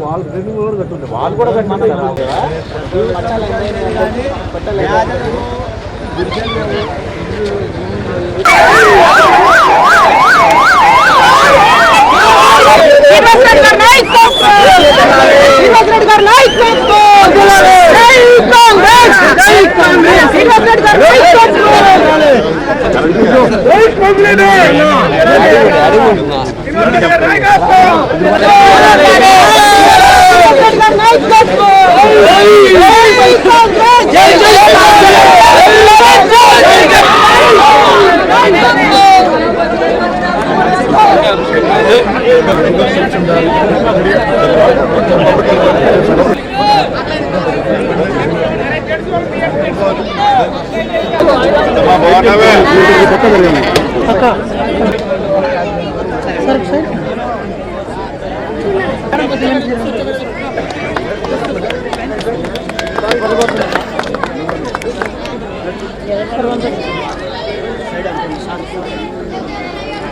వాళ్ళు ట్రైనింగ్ కూడా కట్టుండే వాళ్ళు కూడా శ్రీనివాస్ పదిహేను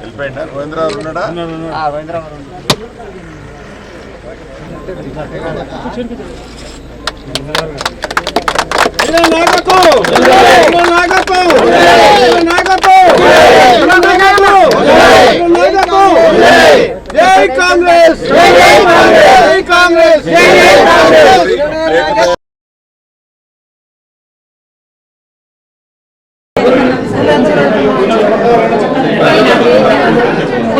వెళ్ళిపోయిందా రవీంద్రరావు ఉన్నాడా జై